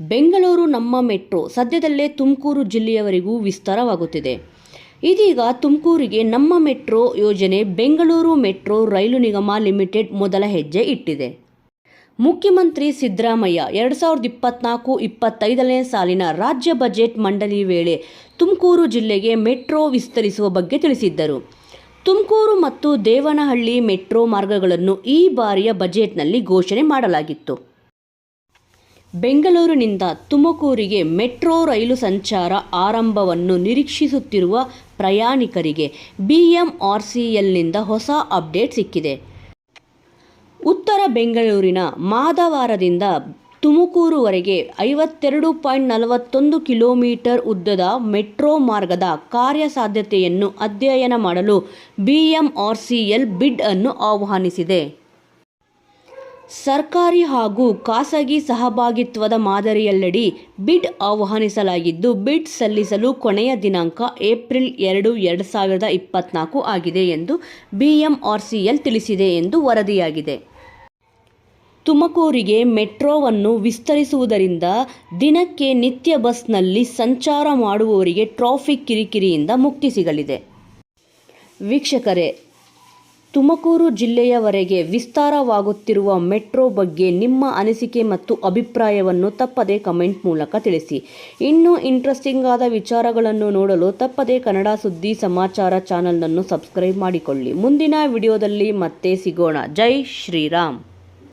ಬೆಂಗಳೂರು ನಮ್ಮ ಮೆಟ್ರೋ ಸದ್ಯದಲ್ಲೇ ತುಮಕೂರು ಜಿಲ್ಲೆಯವರೆಗೂ ವಿಸ್ತಾರವಾಗುತ್ತಿದೆ. ಇದೀಗ ತುಮಕೂರಿಗೆ ನಮ್ಮ ಮೆಟ್ರೋ ಯೋಜನೆ ಬೆಂಗಳೂರು ಮೆಟ್ರೋ ರೈಲು ನಿಗಮ ಲಿಮಿಟೆಡ್ ಮೊದಲ ಹೆಜ್ಜೆ ಇಟ್ಟಿದೆ. ಮುಖ್ಯಮಂತ್ರಿ ಸಿದ್ದರಾಮಯ್ಯ ಎರಡು ಸಾವಿರದ ಇಪ್ಪತ್ನಾಲ್ಕು ಇಪ್ಪತ್ತೈದನೇ ಸಾಲಿನ ರಾಜ್ಯ ಬಜೆಟ್ ಮಂಡಳಿ ವೇಳೆ ತುಮಕೂರು ಜಿಲ್ಲೆಗೆ ಮೆಟ್ರೋ ವಿಸ್ತರಿಸುವ ಬಗ್ಗೆ ತಿಳಿಸಿದ್ದರು. ತುಮಕೂರು ಮತ್ತು ದೇವನಹಳ್ಳಿ ಮೆಟ್ರೋ ಮಾರ್ಗಗಳನ್ನು ಈ ಬಾರಿಯ ಬಜೆಟ್ನಲ್ಲಿ ಘೋಷಣೆ ಮಾಡಲಾಗಿತ್ತು. ಬೆಂಗಳೂರಿನಿಂದ ತುಮಕೂರಿಗೆ ಮೆಟ್ರೋ ರೈಲು ಸಂಚಾರ ಆರಂಭವನ್ನು ನಿರೀಕ್ಷಿಸುತ್ತಿರುವ ಪ್ರಯಾಣಿಕರಿಗೆ ಬಿಎಂಆರ್ಸಿಎಲ್ನಿಂದ ಹೊಸ ಅಪ್ಡೇಟ್ ಸಿಕ್ಕಿದೆ. ಉತ್ತರ ಬೆಂಗಳೂರಿನ ಮಾದವಾರದಿಂದ ತುಮಕೂರುವರೆಗೆ ಐವತ್ತೆರಡು ಪಾಯಿಂಟ್ ನಲವತ್ತೊಂದು ಕಿಲೋಮೀಟರ್ ಉದ್ದದ ಮೆಟ್ರೋ ಮಾರ್ಗದ ಕಾರ್ಯಸಾಧ್ಯತೆಯನ್ನು ಅಧ್ಯಯನ ಮಾಡಲು ಬಿಎಂಆರ್ಸಿಎಲ್ ಬಿಡ್ ಅನ್ನು ಆಹ್ವಾನಿಸಿದೆ. ಸರ್ಕಾರಿ ಹಾಗೂ ಖಾಸಗಿ ಸಹಭಾಗಿತ್ವದ ಮಾದರಿಯಲ್ಲಡಿ ಬಿಡ್ ಆಹ್ವಾನಿಸಲಾಗಿದ್ದು, ಬಿಡ್ ಸಲ್ಲಿಸಲು ಕೊನೆಯ ದಿನಾಂಕ ಏಪ್ರಿಲ್ ಎರಡು ಎರಡು ಸಾವಿರದ ಇಪ್ಪತ್ನಾಲ್ಕು ಆಗಿದೆ ಎಂದು ಬಿಎಂಆರ್ಸಿಎಲ್ ತಿಳಿಸಿದೆ ಎಂದು ವರದಿಯಾಗಿದೆ. ತುಮಕೂರಿಗೆ ಮೆಟ್ರೋವನ್ನು ವಿಸ್ತರಿಸುವುದರಿಂದ ದಿನಕ್ಕೆ ನಿತ್ಯ ಬಸ್ನಲ್ಲಿ ಸಂಚಾರ ಮಾಡುವವರಿಗೆ ಟ್ರಾಫಿಕ್ ಕಿರಿಕಿರಿಯಿಂದ ಮುಕ್ತಿ ಸಿಗಲಿದೆ. ವೀಕ್ಷಕರೇ ತುಮಕೂರು ಜಿಲ್ಲೆಯವರೆಗೆ ವಿಸ್ತಾರವಾಗುತ್ತಿರುವ ಮೆಟ್ರೋ ಬಗ್ಗೆ ನಿಮ್ಮ ಅನಿಸಿಕೆ ಮತ್ತು ಅಭಿಪ್ರಾಯವನ್ನು ತಪ್ಪದೇ ಕಮೆಂಟ್ ಮೂಲಕ ತಿಳಿಸಿ. ಇನ್ನೂ ಇಂಟ್ರೆಸ್ಟಿಂಗ್ ಆದ ವಿಚಾರಗಳನ್ನು ನೋಡಲು ತಪ್ಪದೇ ಕನ್ನಡ ಸುದ್ದಿ ಸಮಾಚಾರ ಚಾನಲನ್ನು ಸಬ್ಸ್ಕ್ರೈಬ್ ಮಾಡಿಕೊಳ್ಳಿ. ಮುಂದಿನ ವಿಡಿಯೋದಲ್ಲಿ ಮತ್ತೆ ಸಿಗೋಣ. ಜೈ ಶ್ರೀರಾಮ್.